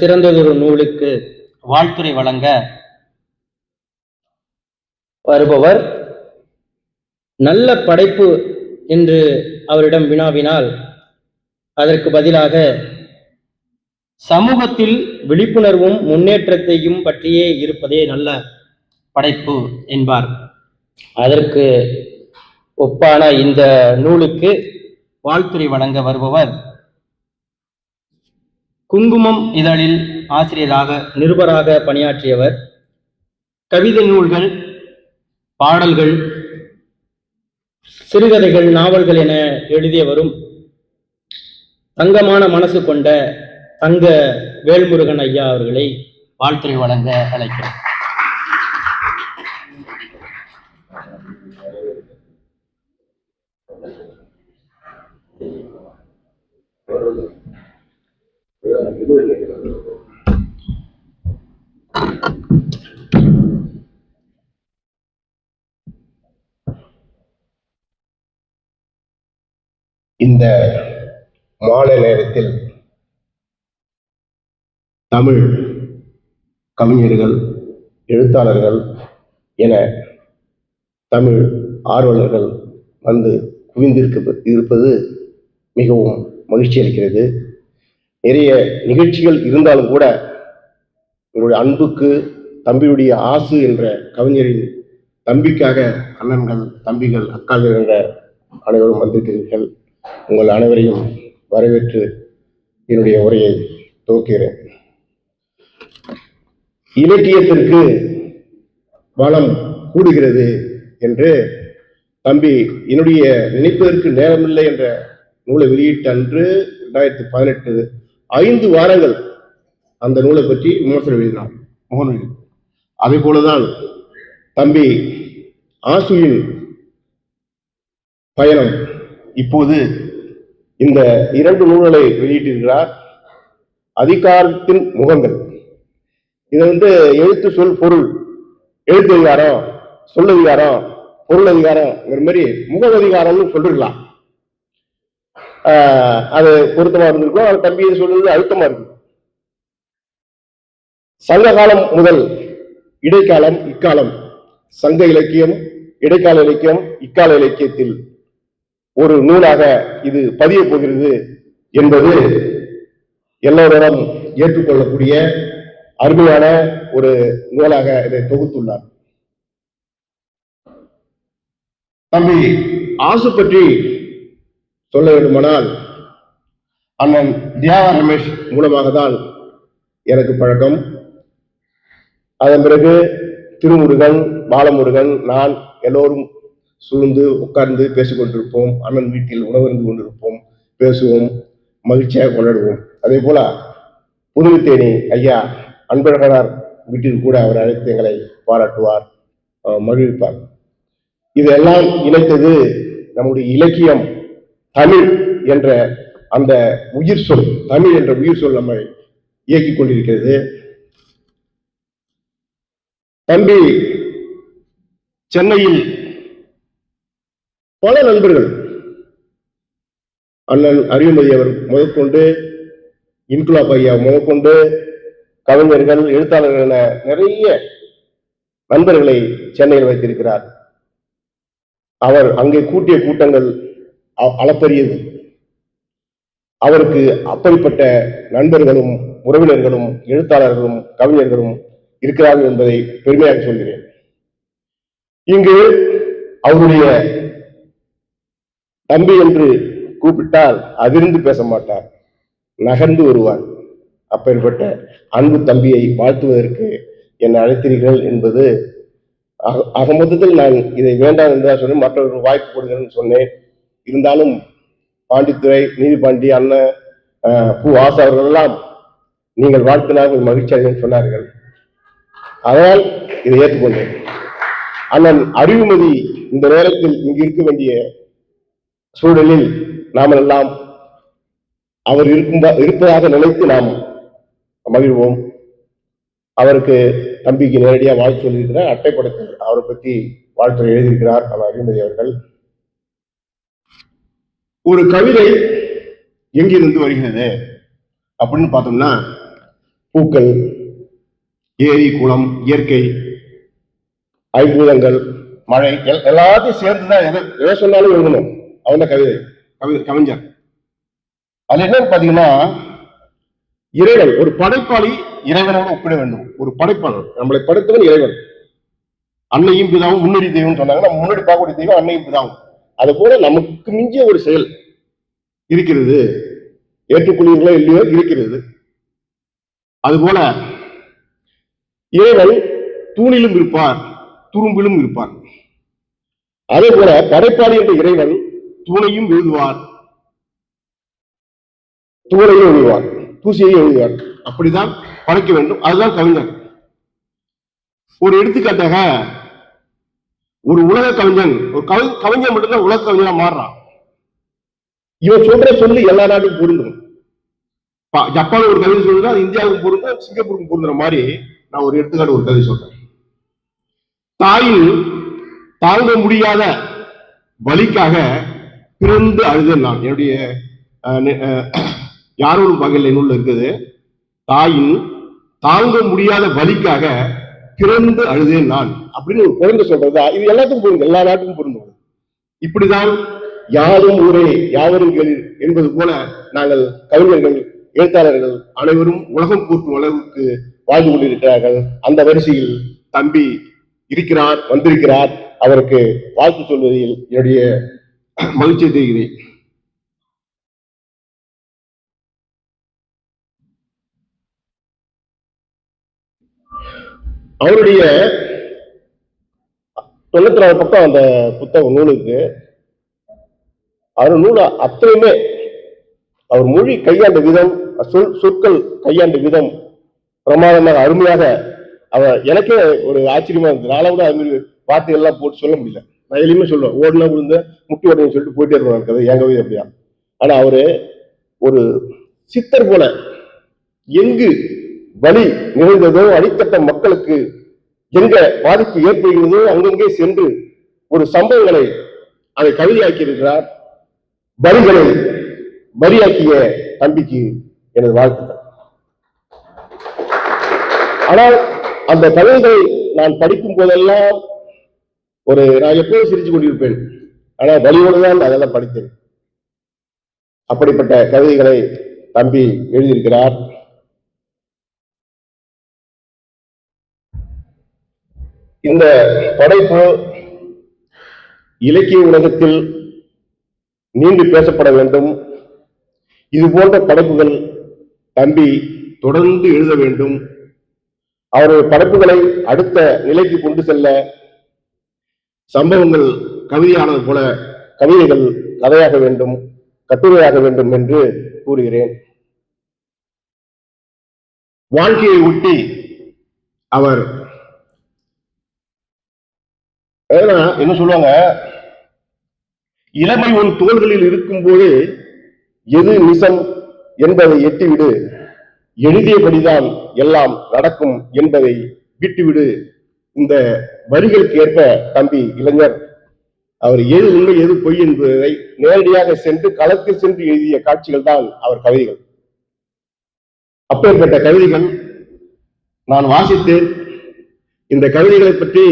சிறந்ததொரு நூலுக்கு வாழ்த்துறை வழங்க வருபவர் நல்ல படைப்பு என்று அவரிடம் வினாவினால் அதற்கு பதிலாக சமூகத்தில் விழிப்புணர்வும் முன்னேற்றத்தையும் பற்றியே இருப்பதே நல்ல படைப்பு என்பார். அதற்கு ஒப்பான இந்த நூலுக்கு வாழ்த்துறை வழங்க வருபவர் குங்குமம் இதழில் ஆசிரியராக நிருபராக பணியாற்றியவர். கவிதை நூல்கள் பாடல்கள் சிறுகதைகள் நாவல்கள் என எழுதியவரும் தங்கமான மனசு கொண்ட தங்க வேல்முருகன் ஐயா அவர்களை வாழ்த்துரை வழங்க அழைக்கிறோம். இந்த மாலை நேரத்தில் தமிழ் கவிஞர்கள் எழுத்தாளர்கள் என தமிழ் ஆர்வலர்கள் வந்து குவிந்திருக்க இருப்பது மிகவும் மகிழ்ச்சி அளிக்கிறது. நிறைய நிகழ்ச்சிகள் இருந்தாலும் கூட உங்களுடைய அன்புக்கு தம்பியுடைய ஆசு என்ற கவிஞரின் தம்பிக்காக அண்ணன்கள் தம்பிகள் அக்கால்கள் என்ற அனைவரும் வந்திருக்கிறீர்கள். உங்கள் அனைவரையும் வரவேற்று என்னுடைய உரையை துவக்கிறேன் இலக்கியத்திற்கு வளம் கூடுகிறது என்று தம்பி என்னுடைய நினைப்பதற்கு நேரமில்லை என்ற நூலை வெளியிட்ட அன்று ரெண்டாயிரத்தி பதினெட்டு ஐந்து வாரங்கள் அந்த நூலை பற்றி விமர்சனம் எழுதினார் முகநூல் அதே போலதான் தம்பி ஆசுவின் பயணம் இப்போது இந்த இரண்டு நூல்களை வெளியிட்டிருக்கிறார் அதிகாரத்தின் முகங்கள். இது வந்து எழுத்து சொல் பொருள் எழுத்து அதிகாரம் சொல் அதிகாரம் பொருள் அதிகாரங்கிற மாதிரி முக அதிகாரம்னு சொல்லிருக்கலாம். ஆஹ் அது பொருத்தமா இருந்திருக்கும் அது தம்பி சொல்றது அழுத்தமா இருக்கு. சங்க காலம் முதல் இடைக்காலம் இக்காலம் சங்க இலக்கியம் இடைக்கால இலக்கியம் இக்கால இலக்கியத்தில் ஒரு நூலாக இது பதிய போகிறது என்பது எல்லோரிடம் ஏற்றுக்கொள்ளக்கூடிய அருமையான ஒரு நூலாக இதை தொகுத்துள்ளார். தம்பி ஆசு பற்றி சொல்ல வேண்டுமானால் அண்ணன் தியாகா ரமேஷ் மூலமாக தான் எனக்கு பழக்கம். அதன் பிறகு திருமுருகன் பாலமுருகன் நான் எல்லோரும் சூழ்ந்து உட்கார்ந்து பேசிக்கொண்டிருப்போம். அண்ணன் வீட்டில் உணவருந்து கொண்டிருப்போம். பேசுவோம். மகிழ்ச்சியாக கொண்டாடுவோம். அதே போல புதுவித்தேனி ஐயா அன்பழகனார் வீட்டில் கூட அவர் அழைத்து எங்களை பாராட்டுவார் மகிழ்விப்பார். இதெல்லாம் இணைத்தது நம்முடைய இலக்கியம் தமிழ் என்ற அந்த உயிர் சொல் தமிழ் என்ற உயிர் சொல் நம்மை இயக்கிக் கொண்டிருக்கிறது. தம்பி சென்னையில் பல நண்பர்கள் அண்ணன் அறிவுமதி அவர் முதற்கொண்டு இன்குலாப் ஐயா முதற்கொண்டு கவிஞர்கள் எழுத்தாளர்கள் என நிறைய நண்பர்களை சென்னையில் வைத்திருக்கிறார். அவர் அங்கே கூட்டிய கூட்டங்கள் அ- அளப்பரியது. அவருக்கு அப்படிப்பட்ட நண்பர்களும் உறவினர்களும் எழுத்தாளர்களும் கவிஞர்களும் இருக்கிறார்கள் என்பதை பெருமையாக சொல்கிறேன். இங்கு அவருடைய தம்பி என்று கூப்பிட்டால் அதிர்ந்து பேச மாட்டார். நகர்ந்து வருவார். அப்பேற்பட்ட அன்பு தம்பியை வாழ்த்துவதற்கு என்னை அழைத்தீர்கள் என்பது ஆக- மொத்தத்தில் நான் இதை வேண்டாம் என்றால் சொல்லி சொன்னேன் மற்றவர்கள் வாய்ப்பு கொடுங்கன்னு சொன்னேன். இருந்தாலும் பாண்டித்துறை நீதிபாண்டி அண்ணன் பூ ஆசா அவர்களெல்லாம் நீங்கள் வாழ்த்தினால் கொஞ்சம் மகிழ்ச்சி அடையும் சொன்னார்கள். அதனால் இதை ஏற்றுக்கொண்டேன். அண்ணன் அறிவுமதி இந்த நேரத்தில் இங்கு இருக்க வேண்டிய சூழலில் நாம் எல்லாம் அவர் இருக்கும் இருப்பதாக நினைத்து நாம் மகிழ்வோம். அவருக்கு தம்பிக்கு நேரடியாக வாழ்த்து சொல்லியிருக்கிறார் அட்டைப்படத்தில் அவரை பற்றி வாழ்த்து எழுதியிருக்கிறார் அவர் அறிவுமதி அவர்கள். ஒரு கவிதை எங்கிருந்து வருகிறது அப்படின்னு பார்த்தோம்னா பூக்கள் ஏரி குளம் இயற்கை ஐம்பூதங்கள் மழை எல்- எல்லாத்தையும் சேர்ந்து தான் எதை எதை சொன்னாலும் எழுதணும். அவன கவி கவிதை கவி கவிஞர். அது என்னன்னு பாத்தீங்கன்னா இறைவன் ஒரு படைப்பாளி இறைவனோடு ஒப்பிட வேண்டும். ஒரு படைப்பாளர் நம்மளை படைத்தவன் இறைவன். அன்னையும் பிதாவும் முன்னோடி தெய்வம் சொன்னாங்க. நம்ம முன்னாடி பார்க்கக்கூடிய தெய்வம் அன்னையும் பிதாவும். அது போல நமக்கு மிஞ்சிய ஒரு செயல் இருக்கிறது. ஏற்றுக்கொள்வீர்களோ இல்லையோ இருக்கிறது. அதுபோல இறைவன் தூணிலும் இருப்பார் துரும்பிலும் இருப்பார். அதே போல படைப்பாளி என்ற இறைவன் தூணையும் எழுதுவார். தூணையும் எழுதுவார். தூசியையும் எழுதுவார். அப்படிதான் படைக்க வேண்டும். அதுதான் கவிஞர். ஒரு எடுத்துக்காட்டாக ஒரு உலக கவிஞன் ஒரு கவி கவிஞன் மட்டும்தான் உலக கவிஞனா மாறுறான். இவன் சொல்ற சொல்லி எல்லா நாட்டுக்கும் பொருந்தும். ஜப்பான் ஒரு கவிதை அது இந்தியாவுக்கு பொருந்தும் சிங்கப்பூருக்கு பொருந்துற மாதிரி நான் ஒரு எடுத்துக்காட்டு ஒரு கவிதை சொல்றேன். தாயின் தாங்க முடியாத வலிக்காக பிறந்து அழுதேன் நான். என்னுடைய அஹ், நெ- அஹ், யாரோடும் பகல் நூல்ல இருக்குது. தாயின் தாங்க முடியாத வலிக்காக பிறந்து அழுதேன் நான். அப்படின்னு ஒரு குழந்தை சொல்றதா? இது எல்லாத்துக்கும் பொருந்தும் எல்லா நாட்டுக்கும் பொருந்தும் இப்படிதான் யாரும் ஊரே யாவரும் கேளீர் என்பது போல நாங்கள் கவிஞர்கள் எழுத்தாளர்கள் அனைவரும் உலகம் கூட்டும் அளவுக்கு வாழ்ந்து கொண்டிருக்கிறார்கள். அந்த வரிசையில் தம்பி இருக்கிறார் வந்திருக்கிறார். அவருக்கு வாழ்த்து சொல்வதில் என்னுடைய மகிழ்ச்சியை தெரிகிறேன் அவருடைய தொண்ணூத்தி நாலு பக்கம் அந்த புத்தகம் நூலுக்கு அவர் நூல் அத்தனையுமே அவர் மொழி கையாண்ட விதம் சொல் சொற்கள் கையாண்ட விதம் பிரமாதமாக அருமையாக அவர் எனக்கே ஒரு ஆச்சரியமா இருந்தது. நாளை கூட அது மாதிரி வார்த்தைகள் எல்லாம் போட்டு சொல்ல முடியல. நான் எளிமையா சொல்லுவேன் ஓடுனா விழுந்த முட்டி ஓடுன்னு சொல்லிட்டு போயிட்டே இருப்பாங்க கதை. என் கவிதை அப்படியா? ஆனால் அவரு ஒரு சித்தர் போல எங்கு வலி நிறைந்ததோ அடித்தட்ட மக்களுக்கு எங்க பாதிப்பு ஏற்படுகிறதோ அங்கங்கே சென்று ஒரு சம்பவங்களை அதை கவிதையாக்கி இருக்கிறார் வரிகளை வரியாக்கிய தம்பிக்கு எனது வாழ்த்துக்கள். ஆனால் அந்த கவிதைகளை நான் படிக்கும் போதெல்லாம் ஒரு நான் எப்போதும் சிரிச்சு கொண்டிருப்பேன். ஆனால் வழியோடு தான் அதெல்லாம் படித்தேன். அப்படிப்பட்ட கவிதைகளை தம்பி எழுதியிருக்கிறார். இந்த படைப்பு இலக்கிய உலகத்தில் நீண்டு பேசப்பட வேண்டும். இது போன்ற படைப்புகள் தம்பி தொடர்ந்து எழுத வேண்டும். அவருடைய படைப்புகளை அடுத்த நிலைக்கு கொண்டு செல்ல சம்பவங்கள் கவிதையானது போல கவிதைகள் கதையாக வேண்டும் கட்டுரையாக வேண்டும் என்று கூறுகிறேன். வாழ்க்கையை ஒட்டி அவர் என்ன சொல்லுவாங்க? இளமை உன் தோள்களில் இருக்கும்போது எது நிசம் என்பதை எட்டிவிடு. எழுதியபடிதான் எல்லாம் நடக்கும் என்பதை விட்டுவிடு. இந்த வரிகளுக்கு ஏற்ப தம்பி இளைஞர் அவர் எது உண்மை எது பொய் என்பதை நேரடியாக சென்று களத்தில் சென்று எழுதிய காட்சிகள் தான் அவர் கவிதைகள். அப்பேற்பட்ட கவிதைகள் நான் வாசித்தேன். இந்த கவிதைகளை பற்றி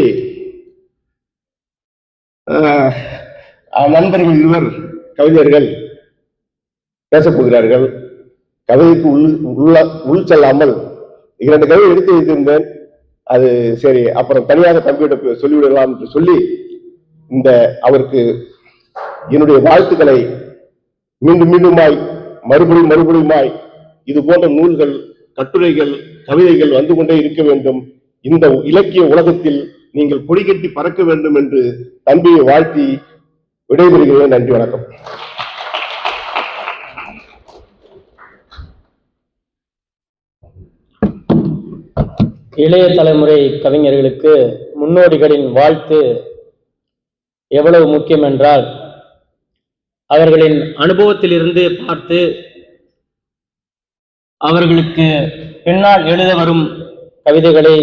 ஆஹ், நண்பர்கள் இருவர் கவிஞர்கள் பேசப்போகிறார்கள். கவிதைக்கு உள் உள்ள உள் செல்லாமல் இரண்டு கவிதை எடுத்து வைத்திருந்தேன். அது சரி அப்புறம் தனியாக தம்பியிட சொல்லிவிடலாம் என்று சொல்லி இந்த அவருக்கு என்னுடைய வாழ்த்துக்களை மீண்டும் மீண்டுமாய் மறுபடியும் மறுபடியுமாய் இது போன்ற நூல்கள் கட்டுரைகள் கவிதைகள் வந்து கொண்டே இருக்க வேண்டும். இந்த இலக்கிய உலகத்தில் நீங்கள் கொடிகட்டி பறக்க வேண்டும் என்று தம்பியை வாழ்த்தி விடைபெறுகிறேன். நன்றி வணக்கம். இளைய தலைமுறை கவிஞர்களுக்கு முன்னோடிகளின் வாழ்த்து எவ்வளவு முக்கியம் என்றால் அவர்களின் அனுபவத்திலிருந்து பார்த்து அவர்களுக்கு பின்னால் எழுத வரும் கவிதைகளை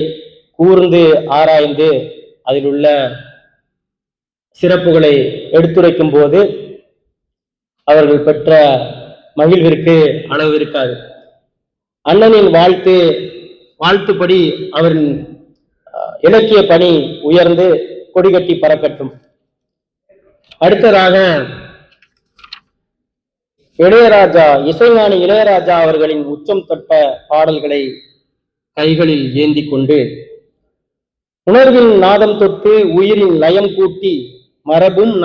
கூர்ந்து ஆராய்ந்து அதில் உள்ள சிறப்புகளை எடுத்துரைக்கும் போது அவர்கள் பெற்ற மகிழ்விற்கு அளவு இருக்காது. அண்ணனின் வாழ்த்து வாழ்த்துப்படி அவரின் இலக்கிய பணி உயர்ந்து கொடிகட்டி பறக்கட்டும். அடுத்ததாக இளையராஜா இசைஞானி இளையராஜா அவர்களின் உச்சம் தொட்ட பாடல்களை கைகளில் ஏந்தி கொண்டு உணர்வின் நாதம் தொட்டு உயிரின் லயம் கூட்டி மரபும்